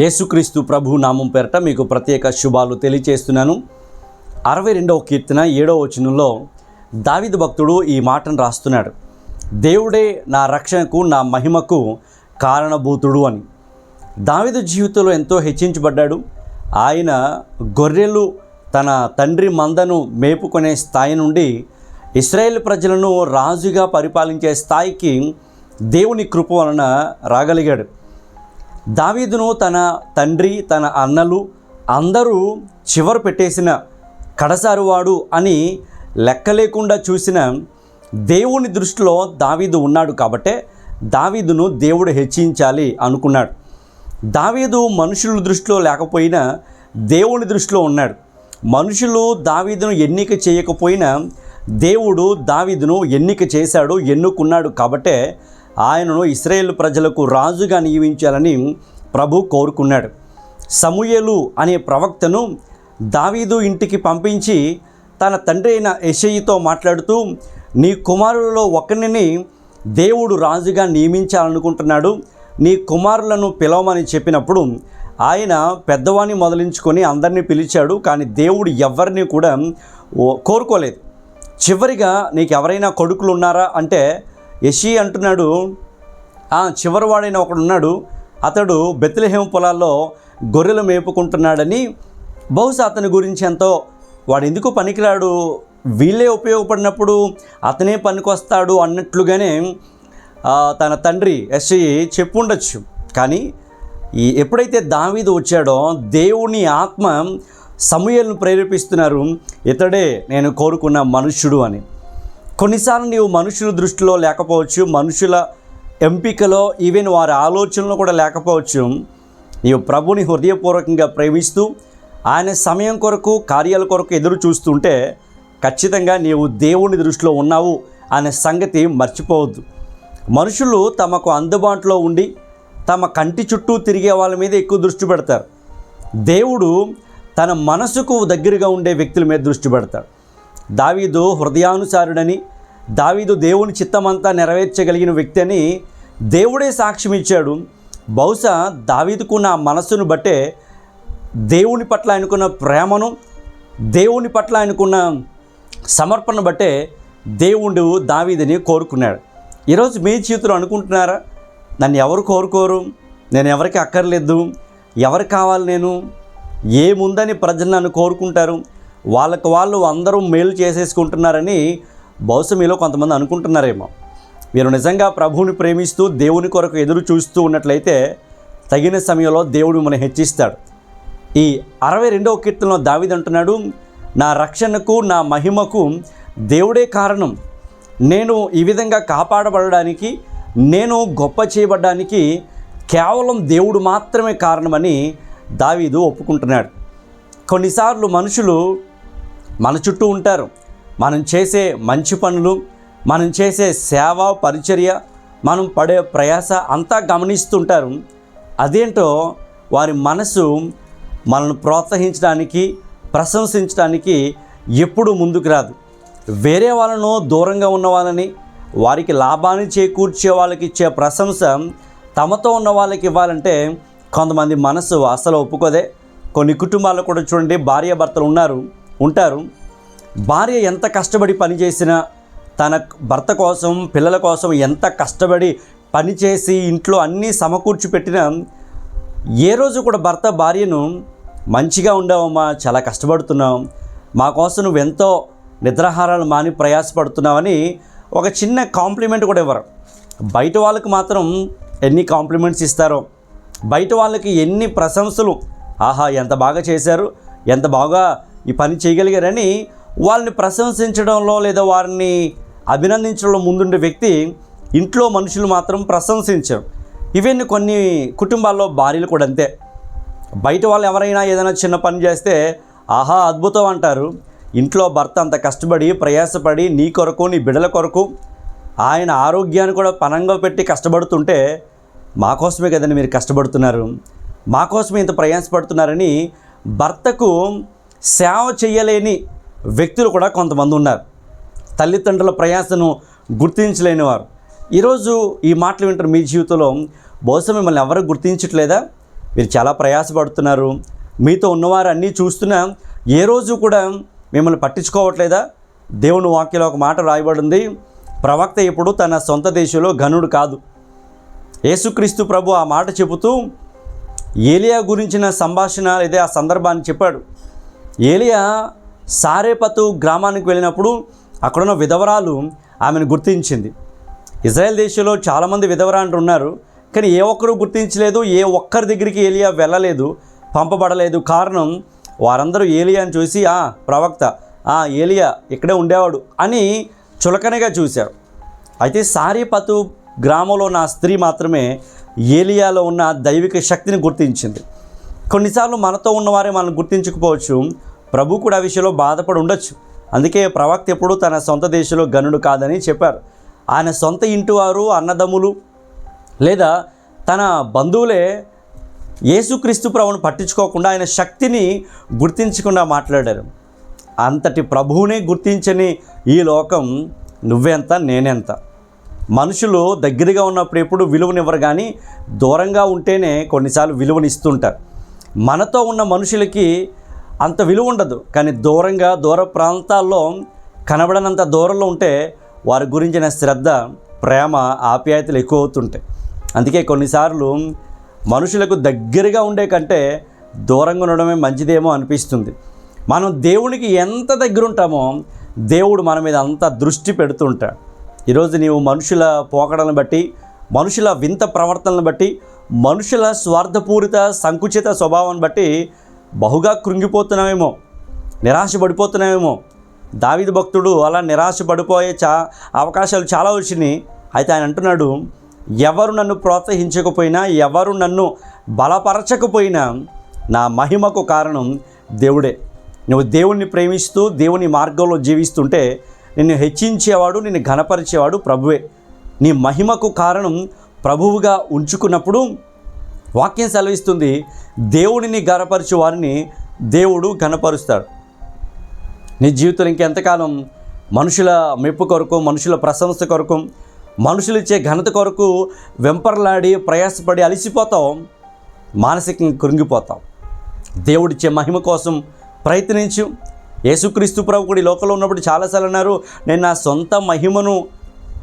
యేసుక్రీస్తు ప్రభు నామం పేరట మీకు ప్రత్యేక శుభాలు తెలియచేస్తున్నాను. అరవై రెండవ కీర్తన ఏడవ వచనంలో దావిదు భక్తుడు ఈ మాటను రాస్తున్నాడు. దేవుడే నా రక్షణకు నా మహిమకు కారణభూతుడు అని. దావిదు జీవితంలో ఎంతో హెచ్చించబడ్డాడు. ఆయన గొర్రెలు తన తండ్రి మందను మేపుకునే స్థాయి నుండి ఇస్రాయేల్ ప్రజలను రాజుగా పరిపాలించే స్థాయికి దేవుని కృప వలన రాగలిగాడు. దావీదును తన తండ్రి తన అన్నలు అందరూ చివరు పెట్టేసిన కడసారువాడు అని లెక్క లేకుండా చూసిన దేవుని దృష్టిలో దావీదు ఉన్నాడు కాబట్టే దావీదును దేవుడు హెచ్చించాలి అనుకున్నాడు. దావీదు మనుషుల దృష్టిలో లేకపోయినా దేవుని దృష్టిలో ఉన్నాడు. మనుషులు దావీదును ఎన్నిక చేయకపోయినా దేవుడు దావీదును ఎన్నిక చేశాడు ఎన్నుకున్నాడు కాబట్టే ఆయనను ఇస్రాయేల్ ప్రజలకు రాజుగా నియమించాలని ప్రభు కోరుకున్నాడు. సమూయేలు అనే ప్రవక్తను దావీదు ఇంటికి పంపించి తన తండ్రి అయిన యెషయితో మాట్లాడుతూ నీ కుమారులలో ఒకరిని దేవుడు రాజుగా నియమించాలనుకుంటున్నాడు. నీ కుమారులను పిలవమని చెప్పినప్పుడు ఆయన పెద్దవాణ్ణి మొదలించుకొని అందరినీ పిలిచాడు. కానీ దేవుడు ఎవరిని కూడా కోరుకోలేదు. చివరిగా నీకు ఎవరైనా కొడుకులు ఉన్నారా అంటే యషి అంటున్నాడు చివరివాడైన ఒకడు ఉన్నాడు. అతడు బెత్లెహేం పొలాల్లో గొర్రెలు మేపుకుంటున్నాడని బహుశా అతని గురించి ఎంతో వాడు ఎందుకు పనికిరాడు? వీళ్ళే ఉపయోగపడినప్పుడు అతనే పనికొస్తాడు అన్నట్లుగానే తన తండ్రి ఎస్ఐ చెప్పుండొచ్చు. కానీ ఈ ఎప్పుడైతే దావీదు వచ్చాడో దేవుని ఆత్మ సమూహలను ప్రేరేపిస్తున్నారు. ఇతడే నేను కోరుకున్న మనుష్యుడు అని. కొన్నిసార్లు నీవు మనుషుల దృష్టిలో లేకపోవచ్చు మనుషుల ఎంపికలో ఈవెన్ వారి ఆలోచనలు కూడా లేకపోవచ్చు నీవు ప్రభుని హృదయపూర్వకంగా ప్రేమిస్తూ ఆయన సమయం కొరకు కార్యాల కొరకు ఎదురు చూస్తుంటే ఖచ్చితంగా నీవు దేవుని దృష్టిలో ఉన్నావు అనే సంగతి మర్చిపోవద్దు. మనుషులు తమకు అందుబాటులో ఉండి తమ కంటి చుట్టూ తిరిగే వాళ్ళ మీద ఎక్కువ దృష్టి పెడతారు. దేవుడు తన మనసుకు దగ్గరగా ఉండే వ్యక్తుల మీద దృష్టి పెడతాడు. దావీదు హృదయానుసారుడని దావీదు దేవుని చిత్తమంతా నెరవేర్చగలిగిన వ్యక్తి అని దేవుడే సాక్ష్యం ఇచ్చాడు బహుశా దావీదుకున్న మనస్సును బట్టే దేవుని పట్ల ఆయనకున్న ప్రేమను దేవుని పట్ల ఆయనకున్న సమర్పణ బట్టే దేవుడు దావీదని కోరుకున్నాడు. ఈరోజు మీ చేతులు అనుకుంటున్నారా? నన్ను ఎవరు కోరుకోరు? నేను ఎవరికి అక్కర్లేదు? ఎవరు కావాలి నేను? ఏముందని ప్రజలు నన్ను కోరుకుంటారు? వాళ్ళకు వాళ్ళు అందరూ మేలు చేసేసుకుంటున్నారని బహుశా మీలో కొంతమంది అనుకుంటున్నారేమో. మీరు నిజంగా ప్రభువుని ప్రేమిస్తూ దేవుని కొరకు ఎదురు చూస్తూ ఉన్నట్లయితే తగిన సమయంలో దేవుడు మిమ్మల్ని హెచ్చిస్తాడు. ఈ అరవై రెండవ కీర్తనలో దావిది అంటున్నాడు నా రక్షణకు నా మహిమకు దేవుడే కారణం. నేను ఈ విధంగా కాపాడబడడానికి నేను గొప్ప చేయబడడానికి కేవలం దేవుడు మాత్రమే కారణమని దావీదు ఒప్పుకుంటున్నాడు. కొన్నిసార్లు మనుషులు మన చుట్టూ ఉంటారు. మనం చేసే మంచి పనులు మనం చేసే సేవ పరిచర్య మనం పడే ప్రయాస అంతా గమనిస్తుంటారు. అదేంటో వారి మనసు మనల్ని ప్రోత్సహించడానికి ప్రశంసించడానికి ఎప్పుడు ముందుకు రాదు. వేరే వాళ్ళను దూరంగా ఉన్న వాళ్ళని వారికి లాభాన్ని చేకూర్చే వాళ్ళకి ఇచ్చే ప్రశంస తమతో ఉన్న వాళ్ళకి ఇవ్వాలంటే కొంతమంది మనసు అసలు ఒప్పుకోదే. కొన్ని కుటుంబాల్లో కూడా చూడండి భార్యాభర్తలు ఉన్నారు. ఉంటారు. భార్య ఎంత కష్టపడి పనిచేసినా తన భర్త కోసం పిల్లల కోసం ఎంత కష్టపడి పనిచేసి ఇంట్లో అన్నీ సమకూర్చి పెట్టినా ఏ రోజు కూడా భర్త భార్యను మంచిగా ఉండవమ్మా చాలా కష్టపడుతున్నాం మా కోసం నువ్వు ఎంతో నిద్రాహారాలు మాని ప్రయాసపడుతున్నావని ఒక చిన్న కాంప్లిమెంట్ కూడా ఇవ్వరు. బయట వాళ్ళకి మాత్రం ఎన్ని కాంప్లిమెంట్స్ ఇస్తారో బయట వాళ్ళకి ఎన్ని ప్రశంసలు ఆహా ఎంత బాగా చేశారు ఎంత బాగా ఈ పని చేయగలిగారని వాళ్ళని ప్రశంసించడంలో లేదా వారిని అభినందించడంలో ముందుండే వ్యక్తి ఇంట్లో మనుషులు మాత్రం ప్రశంసించారు. ఇవన్నీ కొన్ని కుటుంబాల్లో భార్యలు కూడా అంతే. బయట వాళ్ళు ఎవరైనా ఏదైనా చిన్న పని చేస్తే ఆహా అద్భుతం అంటారు. ఇంట్లో భర్త అంత కష్టపడి ప్రయాసపడి నీ కొరకు నీ బిడ్డల కొరకు ఆయన ఆరోగ్యాన్ని కూడా పనంగా పెట్టి కష్టపడుతుంటే మా కోసమే కదండి మీరు కష్టపడుతున్నారు? మా కోసమే ఇంత ప్రయాసపడుతున్నారని భర్తకు సేవ చేయలేని వ్యక్తులు కూడా కొంతమంది ఉన్నారు. తల్లిదండ్రుల ప్రయాసను గుర్తించలేని వారు ఈరోజు ఈ మాటలు వింటారు మీ జీవితంలో బహుశా మిమ్మల్ని ఎవరు గుర్తించట్లేదా? మీరు చాలా ప్రయాసపడుతున్నారు. మీతో ఉన్నవారు అన్నీ చూస్తున్నా ఏ రోజు కూడా మిమ్మల్ని పట్టించుకోవట్లేదా? దేవుని వాక్యలో ఒక మాట రాయబడింది ప్రవక్త ఇప్పుడు తన సొంత దేశంలో ఘనుడు కాదు. యేసుక్రీస్తు ప్రభు ఆ మాట చెబుతూ ఏలియా గురించిన సంభాషణ లేదా ఆ సందర్భాన్ని చెప్పాడు. ఏలియా సారేపతు గ్రామానికి వెళ్ళినప్పుడు అక్కడున్న విధవరాలు ఆమెను గుర్తించింది. ఇజ్రాయెల్ దేశంలో చాలామంది విధవరాండ్రు ఉన్నారు కానీ ఏ ఒక్కరూ గుర్తించలేదు ఏ ఒక్కరి దగ్గరికి ఏలియా వెళ్ళలేదు పంపబడలేదు. కారణం వారందరూ ఏలియాని చూసి ఆ ప్రవక్త ఆ ఏలియా ఇక్కడే ఉండేవాడు అని చులకనగా చూశారు. అయితే సారీపతు గ్రామంలో ఉన్న స్త్రీ మాత్రమే ఏలియాలో ఉన్న దైవిక శక్తిని గుర్తించింది. కొన్నిసార్లు మనతో ఉన్నవారే మనం గుర్తించకపోవచ్చు ప్రభు కూడా ఆ విషయంలో బాధపడి ఉండొచ్చు. అందుకే ప్రవక్త ఎప్పుడూ తన సొంత దేశంలో గనుడు కాదని చెప్పారు. ఆయన సొంత ఇంటివారు అన్నదమ్ములు లేదా తన బంధువులే యేసుక్రీస్తు ప్రభును పట్టించుకోకుండా ఆయన శక్తిని గుర్తించకుండా మాట్లాడారు. అంతటి ప్రభువునే గుర్తించని ఈ లోకం నువ్వెంత నేనెంత? మనుషులు దగ్గరగా ఉన్నప్పుడు ఎప్పుడు విలువనివ్వరు కానీ దూరంగా ఉంటేనే కొన్నిసార్లు విలువనిస్తుంటారు. మనతో ఉన్న మనుషులకి అంత విలువ ఉండదు. కానీ దూరంగా దూర ప్రాంతాల్లో కనబడనంత దూరంలో ఉంటే వారి గురించిన శ్రద్ధ ప్రేమ ఆప్యాయతలు ఎక్కువ అవుతుంటాయి అందుకే కొన్నిసార్లు మనుషులకు దగ్గరగా ఉండే కంటే దూరంగా ఉండడమే మంచిదేమో అనిపిస్తుంది. మనం దేవునికి ఎంత దగ్గర ఉంటామో దేవుడు మన మీద అంత దృష్టి పెడుతుంటాడు. ఈరోజు నీవు మనుషుల పోకడలను బట్టి మనుషుల వింత ప్రవర్తనను బట్టి మనుషుల స్వార్థపూరిత సంకుచిత స్వభావాన్ని బట్టి బహుగా కృంగిపోతున్నామేమో నిరాశపడిపోతున్నావేమో. దావిద భక్తుడు అలా నిరాశపడిపోయే చా అవకాశాలు చాలా వచ్చినాయి. అయితే ఆయన అంటున్నాడు ఎవరు నన్ను ప్రోత్సహించకపోయినా ఎవరు నన్ను బలపరచకపోయినా నా మహిమకు కారణం దేవుడే. నువ్వు దేవుణ్ణి ప్రేమిస్తూ దేవుని మార్గంలో జీవిస్తుంటే నిన్ను హెచ్చించేవాడు నిన్ను ఘనపరిచేవాడు ప్రభువే. నీ మహిమకు కారణం ప్రభువుగా ఉంచుకున్నప్పుడు వాక్యం సెలవిస్తుంది దేవుడిని గనపరచు వారిని దేవుడు ఘనపరుస్తాడు నీ జీవితంలో ఇంకెంతకాలం మనుషుల మెప్పు కొరకు మనుషుల ప్రశంస కొరకు మనుషులు ఇచ్చే ఘనత కొరకు వెంపర్లాడి ప్రయాసపడి అలసిపోతావు మానసికంగా కృంగిపోతాం దేవుడిచ్చే మహిమ కోసం ప్రయత్నించు. యేసుక్రీస్తు ప్రభు కూడా ఈ లోకంలో ఉన్నప్పుడు చాలాసార్లు అన్నారు నేను నా సొంత మహిమను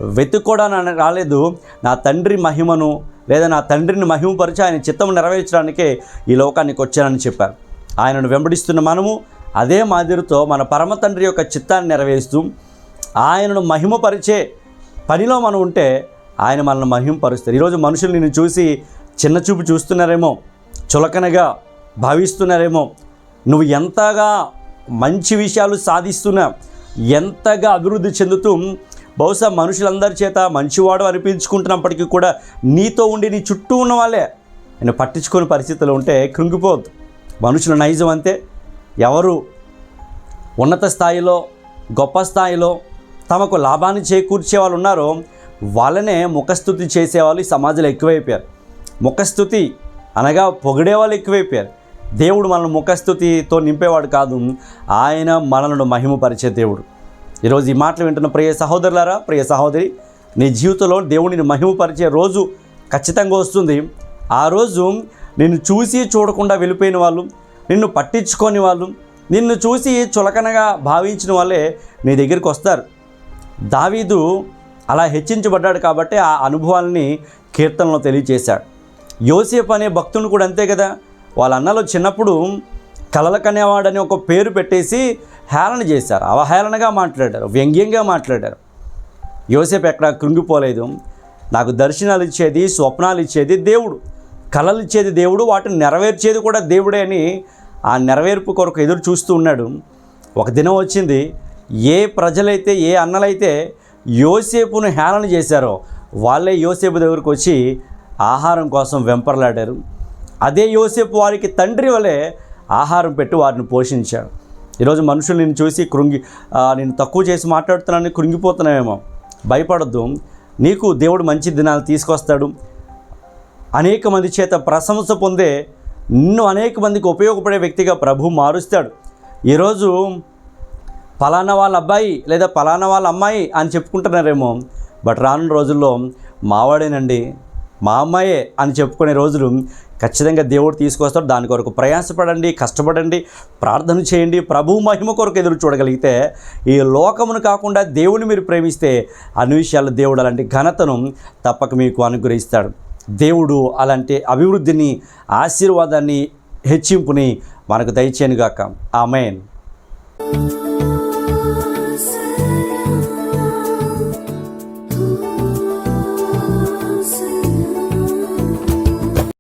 వెతుక్కోవడానికి రాలేదు నా తండ్రి మహిమను లేదా నా తండ్రిని మహిమపరిచి ఆయన చిత్తం నెరవేర్చడానికే ఈ లోకానికి వచ్చానని చెప్పారు. ఆయనను వెంబడిస్తున్న మనము అదే మాదిరితో మన పరమ తండ్రి యొక్క చిత్తాన్ని నెరవేరుస్తూ ఆయనను మహిమపరిచే పనిలో మనం ఉంటే ఆయన మనల్ని మహిమపరుస్తారు. ఈరోజు మనుషులు నిన్ను చూసి చిన్న చూపు చూస్తున్నారేమో చులకనగా భావిస్తున్నారేమో నువ్వు ఎంతగా మంచి విషయాలు సాధిస్తున్నా ఎంతగా అభివృద్ధి చెందుతూ బహుశా మనుషులందరి చేత మంచివాడు అనిపించుకుంటున్నప్పటికీ కూడా నీతో ఉండి నీ చుట్టూ ఉన్న వాళ్ళే. నేను పట్టించుకునే పరిస్థితులు ఉంటే కృంగిపోవద్దు. మనుషుల నైజం అంతే. ఎవరు ఉన్నత స్థాయిలో గొప్ప స్థాయిలో తమకు లాభాన్ని చేకూర్చే వాళ్ళు ఉన్నారో వాళ్ళనే ముఖస్థుతి చేసేవాళ్ళు ఈ సమాజంలో ఎక్కువైపోయారు. ముఖస్థుతి అనగా పొగిడే వాళ్ళు ఎక్కువైపోయారు. దేవుడు మనల్ని ముఖస్థుతితో నింపేవాడు కాదు. ఆయన మనలను మహిమపరిచే దేవుడు. ఈరోజు ఈ మాటలు వింటున్న ప్రియ సహోదరులారా ప్రియ సహోదరి నీ జీవితంలో దేవుడిని మహిమపరిచే రోజు ఖచ్చితంగా వస్తుంది. ఆ రోజు నిన్ను చూసి చూడకుండా వెళ్ళిపోయిన వాళ్ళు నిన్ను పట్టించుకోని వాళ్ళు నిన్ను చూసి చులకనగా భావించిన వాళ్ళే నీ దగ్గరికి వస్తారు. దావీదు అలా హెచ్చించబడ్డాడు కాబట్టి ఆ అనుభవాలని కీర్తనలో తెలియచేశాడు. యోసేఫ్ అనే భక్తుని కూడా అంతే కదా వాళ్ళ అన్నలో చిన్నప్పుడు కలలకనేవాడని ఒక పేరు పెట్టేసి హేళన చేశారు. అవహేళనగా మాట్లాడారు. వ్యంగ్యంగా మాట్లాడారు. యోసేపు ఎక్కడ కృంగిపోలేదు. నాకు దర్శనాలు ఇచ్చేది స్వప్నాలు ఇచ్చేది దేవుడు. కళలు ఇచ్చేది దేవుడు వాటిని నెరవేర్చేది కూడా దేవుడే అని ఆ నెరవేర్పు కొరకు ఎదురు చూస్తూ ఉన్నాడు. ఒక దినం వచ్చింది. ఏ ప్రజలైతే ఏ అన్నలైతే యోసేపును హేళన చేశారో వాళ్ళే యోసేపు దగ్గరకు వచ్చి ఆహారం కోసం వెంపర్లాడారు. అదే యోసేపు వారికి తండ్రి వలె ఆహారం పెట్టి వారిని పోషించాడు ఈరోజు మనుషులు నిన్ను చూసి కృంగి నేను తక్కువ చేసి మాట్లాడుతున్నానని కృంగిపోతున్నావేమో. భయపడద్దు. నీకు దేవుడు మంచి దినాలు తీసుకొస్తాడు. అనేక మంది చేత ప్రశంస పొందే నిన్ను అనేక మందికి ఉపయోగపడే వ్యక్తిగా ప్రభు మారుస్తాడు. ఈరోజు పలానా వాళ్ళ అబ్బాయి లేదా పలానా వాళ్ళ అమ్మాయి అని చెప్పుకుంటున్నారేమో. బట్ రానున్న రోజుల్లో మావాడేనండి. మా అమ్మాయే అని చెప్పుకునే రోజులు ఖచ్చితంగా దేవుడు తీసుకొస్తాడు. దాని కొరకు ప్రయాసపడండి కష్టపడండి ప్రార్థన చేయండి. ప్రభు మహిమ కొరకు ఎదురు చూడగలిగితే ఈ లోకమును కాకుండా దేవుని మీరు ప్రేమిస్తే అన్ని విషయాల్లో దేవుడు అలాంటి ఘనతను తప్పక మీకు అనుగ్రహిస్తాడు. దేవుడు అలాంటి అభివృద్ధిని ఆశీర్వాదాన్ని హెచ్చింపుని మనకు దయచేయనుగాక. ఆమెన్.